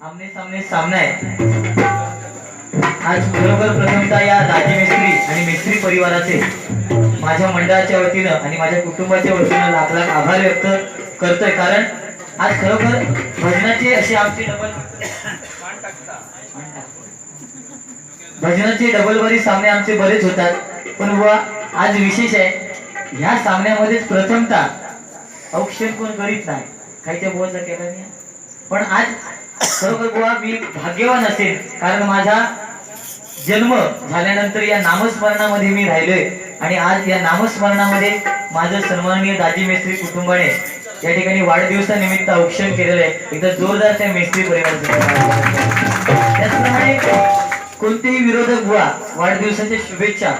आमने सामने. सामना आहे आज खरोखर प्रथमता या राजे मिस्त्री आणि मिस्त्री परिवाराचे माझ्या मंडळाच्या वतीनं आणि माझ्या कुटुंबाच्या वतीनं लाख लाख आभार व्यक्त करतोय. कारण आज खरोखर भजनाचे असे आमचे डबल भजनाचे डबल सामने आमचे बरेच होतात. पण बुवा आज विशेष आहे ह्या सामन्यामध्येच प्रथमता औक्षण कोण करीत नाही. काहीच्या बोलचा केला नाही. पण आज खरोखर बुवा मी भाग्यवान असेल कारण माझा जन्म झाल्यानंतर या नामस्मरणामध्ये मी राहिलोय. आणि आज या नामस्मरणामध्ये माझं सन्माननीय दाजी मेस्त्री कुटुंबाने या ठिकाणी वाढदिवसानिमित्त औक्षण केलेलं आहे. एकदा जोरदार त्या मेस्त्री परिवाराचं त्याचप्रमाणे कोणतेही विरोधक बुवा वाढदिवसाच्या शुभेच्छा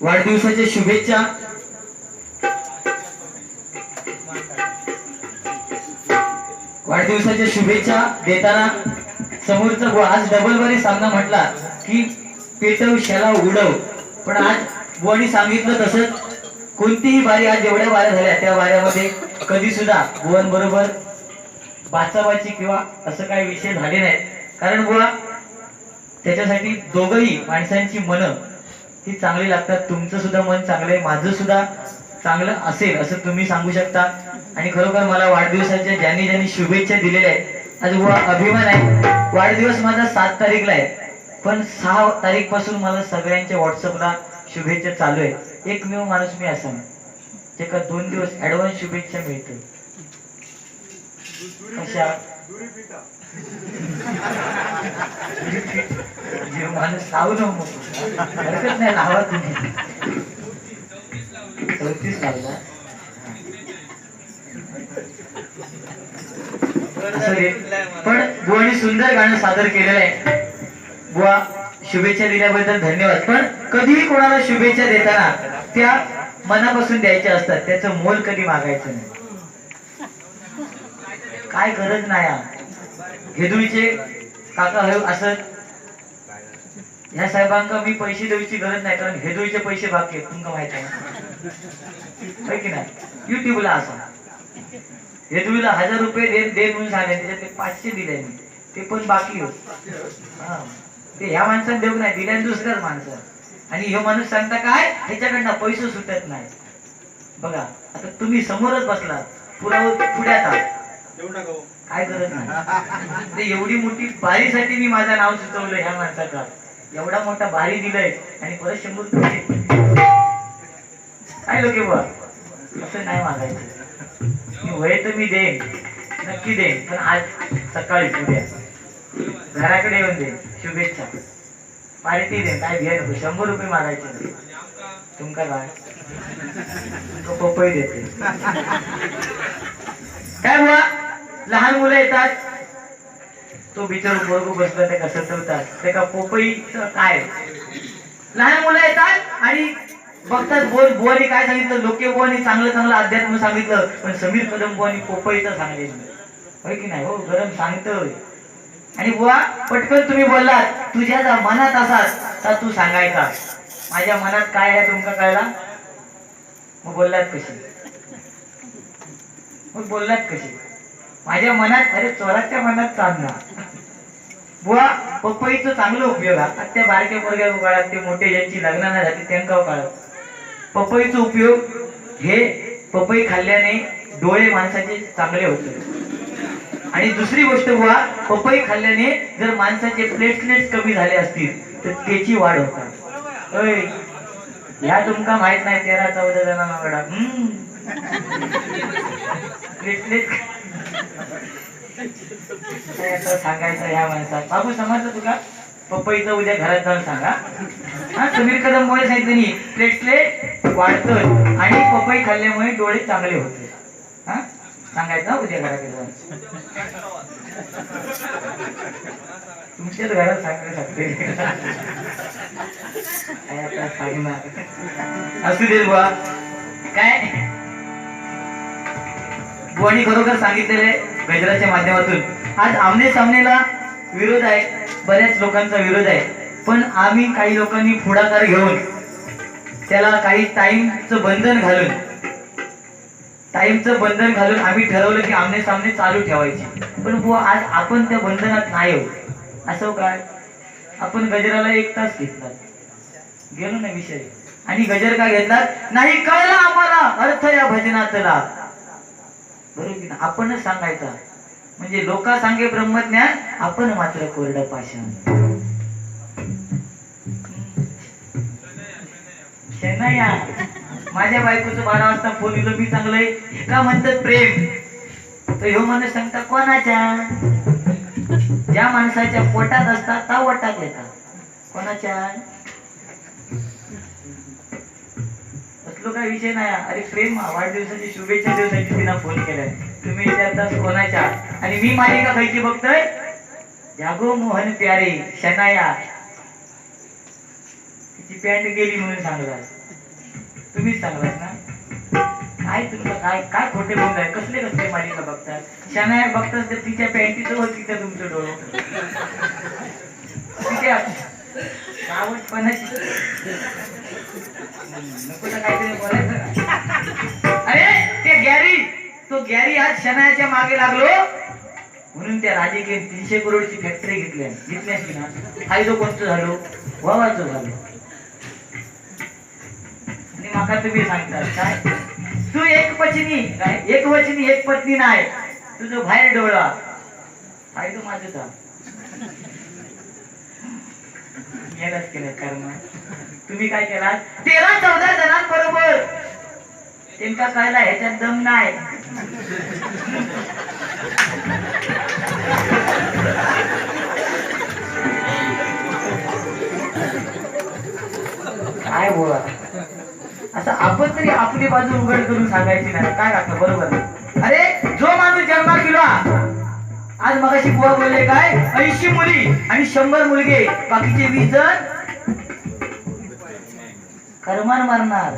वाढदिवसाच्या शुभेच्छा. वाढदिवसाच्या शुभेच्छा देताना समोरचा बुवा आज डबल बरी सामना म्हटला की पेटव शेला उडव. पण आज बुवानी सांगितलं तसंच कोणतीही बारी आज जेवढ्या बाऱ्या झाल्या. त्या बाऱ्यामध्ये कधी सुद्धा बुवांबरोबर बाचाबाची किंवा असं काही विषय झाले नाही कारण बुवा त्याच्यासाठी दोघही माणसांची मनं ही चांगली लागतात तुमचं सुद्धा मन चांगलं आहे माझं सुद्धा चांगलं असेल असं तुम्ही सांगू शकता. आणि खरोखर मला वाढदिवसाच्या ज्यांनी ज्यांनी शुभेच्छा दिलेल्या आहेत आज अभिमान आहे. वाढदिवस माझा सात तारीखला आहे. पण सहा तारीखपासून मला सगळ्यांच्या व्हॉट्सअपला शुभेच्छा चालू आहे एकमेव माणूस मी असा जे का दोन दिवस ऍडव्हान्स शुभेच्छा मिळते कशा? माणूस लावू नको हरकत नाही लावा तुम्ही. चौतीस लावला. पण बुवानी सुंदर गाणं सादर केलेलं आहे. बुवा शुभेच्छा दिल्याबद्दल धन्यवाद. पण कधीही कोणाला शुभेच्छा देताना त्या मनापासून द्यायच्या असतात. त्याचं मोल कधी मागायचं नाही. काय गरज नाही हा. हेदुळीचे काका हे असं ह्या साहेबांका मी पैसे द्यायची गरज नाही कारण हेदुळीचे पैसे बाकी आहेत तुमका माहीत आहे की नाही? युट्यूबला असा. हेदुळीला हजार रुपये दे दे म्हणून सांगितले त्याच्यातले पाचशे दिले मी. ते पण बाकी होत हा. ते ह्या माणसाने देऊ नाही दिल्याने दुसऱ्याच माणसं आणि ह्यो माणूस सांगता काय? ह्याच्याकडनं पैसे सुटत नाही. बघा आता तुम्ही समोरच बसला पुरावर पुढ्यात आहात काय गरज नाही. ते एवढी मोठी बारीसाठी मी माझं नाव सुचवलं ह्या माणसाचा. एवढा मोठा भारी दिलंय आणि परत शंभर रुपये काय लोक बा असं नाही मागायचं. वय तर मी देईन. नक्की देईन. पण आज सकाळी उद्या. घराकडे येऊन देईन. शुभेच्छा. पार्टी देईन. काय घे नको. शंभर रुपये मागायचे तुमका काय? तुमका पपई देते. काय बुवा? लहान मुलं येतात. तो बिचार बरोबर बसला ते कसं ठेवतात? ते का पोपईचं काय? लहान मुलं येतात आणि बघतात बोल बुवानी काय सांगितलं? लोके बुवानी चांगलं चांगलं अध्यात्म सांगितलं पण समीर कदम बुवानी पोपईचं सांगितलं. होय की नाही? हो गरम सांगतोय. आणि बुवा पटकन तुम्ही बोललात तुझ्या जर मनात असाल तर तू सांगायचा. माझ्या मनात काय आहे तुमका कळला? मग बोललात कशी? मग बोललात कशी? माझ्या मनात अरे चोराच्या मनात चांगला बुवा पपईचं चांगलं उपयोग हा. त्या बारक्या पोरग्या काळात ते मोठे ज्यांची लग्न नाही झाली त्यांका काळात पपईचा उपयोग हे पपई खाल्ल्याने डोळे माणसाचे चांगले होते आणि दुसरी गोष्ट बुवा पपई खाल्ल्याने जर माणसाचे प्लेटलेट कमी झाले असतील तर त्याची वाढ होतात अय ह्या तुमका माहीत नाही तेरा चौदा जणांकडा प्लेटलेट सांगायचं ह्या माणसात. बाबू समजलं तुका पपईचं उद्या घरात जाऊन सांगा. हा समीर कदम मुळे सांगितलं प्लेटलेट वाढतं आणि पपई खाल्ल्यामुळे डोळे चांगले होते. हा? सांगायचं उद्या घरात जाऊन. तुमच्याच घरात सांगू शकते काय आता सांगणार असू दे बुवा. काय? बुवानी खरोखर सांगितलेले गजराच्या माध्यमातून. आज आमने सामनेला विरोध आहे बऱ्याच लोकांचा विरोध आहे पण आम्ही काही लोकांनी पुढाकार घेऊन त्याला काही टाईमचं बंधन घालून टाईमचं बंधन घालून आम्ही ठरवलं की आमने सामने चालू ठेवायची. पण बुवा आज आपण त्या बंधनात नाही आहोत. असं हो काय आपण गजराला एक तास घेतला गेलो ना विषय. आणि गजर का घेतला नाही कळला आम्हाला. अर्थ या भजनातला. बरोबर की ना आपणच सांगायचा. म्हणजे लोका सांगे ब्रह्मज्ञान आपण मात्र कोरडं पाषाण. शनया. माझ्या बायकोचं बारा वाजता फोन येलो मी चांगलंय. का म्हणतात प्रेम. तर ह्यो माणूस सांगता कोणाच्या? ज्या माणसाच्या पोटात असतात त्या वटात येतात. कोणाच्या? असलो काय विषय नाही. अरे प्रेम वाढदिवसाची शुभेच्छा दिवसाची तिला फोन केलाय. तुम्ही विचारतास कोणाच्या? आणि मी मालिका खायची बघतोय? जागो मोहन प्यारे शनाया. तिची पॅन्ट गेली म्हणून सांगला तुम्हीच सांगलात ना? काय तुमचं काय काय खोटे बोलताय? कसले कसले मालिका बघतात शनाया बघतात तर तिच्या पॅन्टीचं होत तिथं तुमचं डोळं? तिच्या अरे ते गॅरी. तो गॅरी आज शनायाच्या मागे लागलो. म्हणून त्या राजकीय तीनशे करोडची फॅक्टरी घेतल्या घेतल्याची ना फायदो कोणतो झालो? वावाचो झालो. आणि माका तुम्ही सांगता काय? तू एक पचनी काय? एक वचनी एक पत्नी नाही. तुझं बाहेर डोळा. फायदो माझं यालाच केलं कर्म. तुम्ही काय केला तेरा चौदा जणांबरोबर त्यांचा कळला ह्याच्यात दम नाही. काय बोला असं आपण तरी आपली बाजू उघड करून सांगायची नाही. काय राखलं बरोबर. अरे जो माणूस जन्मा किंवा आज मगाशी बुवा बोलले काय? ऐंशी मुली आणि शंभर मुलगे. बाकीचे वीस जण? करमान मारणार.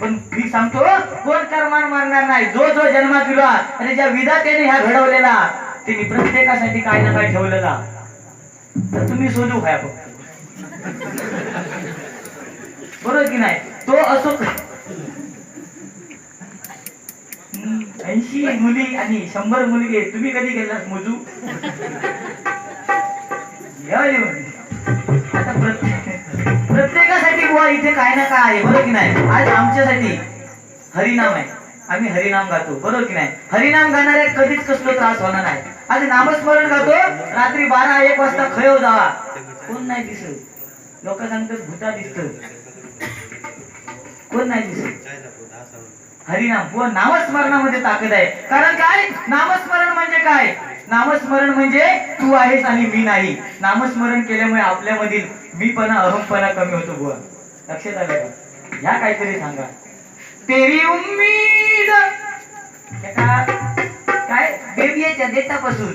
पण मी सांगतो कोण करमान मारणार नाही? जो जो जन्मा दिला आणि ज्या विधात्याने ह्या घडवलेला त्यांनी प्रत्येकासाठी काय ना काय ठेवलेला तर तुम्ही शोधू खाया फक्त? बरोबर की नाही? तो असो ऐंशी मुली आणि शंभर मुलगे तुम्ही कधी गेलात मोजू? आता प्रत्येकासाठी बुवा इथे काय ना काय आहे बरोबर की नाही? आज आमच्यासाठी हरिनाम आहे. आम्ही हरिनाम गातो बरोबर की नाही? हरिनाम गाणाऱ्या कधीच कसलो त्रास होणार नाही. आज नामस्मरण गातो रात्री बारा एक वाजता खयो हो जावा. कोण नाही दिसत? लोक सांगतात भूता दिसत कोण नाही दिसत? हरिनाम. व नामस्मरणामध्ये ताकद आहे. कारण काय? नामस्मरण म्हणजे काय? नामस्मरण म्हणजे तू आहेस आणि मी नाही. नामस्मरण केल्यामुळे आपल्यामधील मीपणा अहमपणा कमी होतो बुवा. लक्षात आलं का? ह्या काहीतरी सांगा. तेरी उम्मीद. काय? बेबियाच्या देतापासून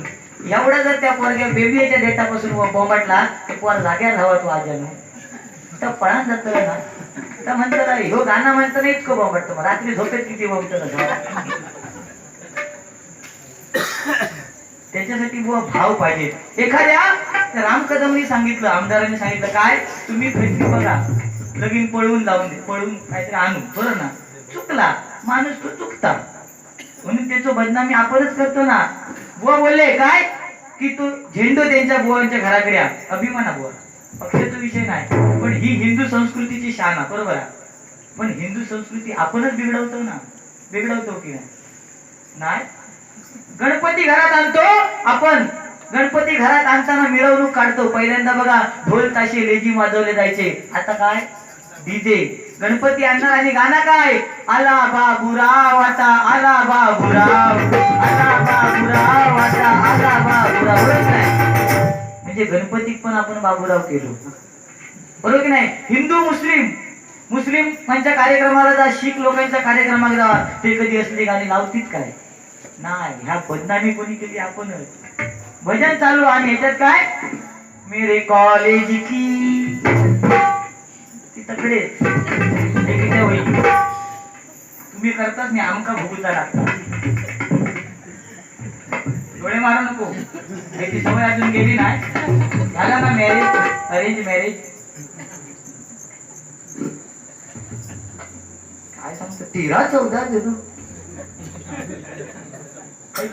एवढा जर त्या पोरग्या बेबियाच्या देतापासून बोंबाटला तर पोर जाग्यावर हवा तो आजानो तर पळान जात ना. तर म्हणतो ह्यो गाणं म्हणतो नाही इतकं बोंबाटतो वाटतं रात्री झोपेत किती बोंबतो त्याच्यासाठी बुवा भाव पाहिजे. एखाद्या राम कदमनी सांगितलं आमदारांनी सांगितलं काय? तुम्ही फैसली बघा. लगीन पळवून लावून पळवून काहीतरी आणू. बरं ना? चुकला. माणूस तो चुकता. म्हणून त्याचं बदनामी आपणच करतो ना. बुवा बोलले काय? की तो झेंडू त्यांच्या बुवांच्या घराकडे अभिमाना बुवा. पक्षाचा विषय नाही. पण ही हिंदू संस्कृतीची शान आहे बरोबर आहे? पण हिंदू संस्कृती आपणच बिघडवतो ना? बिघडवतो की नाही? गणपती घरात आणतो आपण गणपती घरात आणताना मिरवणूक काढतो. पहिल्यांदा बघा ढोल ताशे लेझी वाजवले जायचे. आता काय? डीजे. गणपती आणणार आणि गाणं काय? आला बाबुराव आता आला बाबुराव. आला बाबुराव. आता आला बाबुराव म्हणजे गणपतीत पण आपण बाबुराव केलो. बरोबर की नाही? हिंदू मुस्लिम. मुस्लिम त्यांच्या कार्यक्रमाला जा शीख लोकांच्या कार्यक्रमाला जा. ते कधी असले गाणी लावतीत काय? नाही ह्या बदनामी कोणी केली आपणच. भजन चालू आणि ह्याच्यात काय? मेरे कॉलेज की. तकडे. होईल. तुम्ही करताच नाही. आमका भुगुचा लागता डोळे मारा नको. त्याची सवय अजून गेली नाही. झाला ना मॅरेज अरेंज मॅरेज काय सांगतो तेरा चौदा जण. काही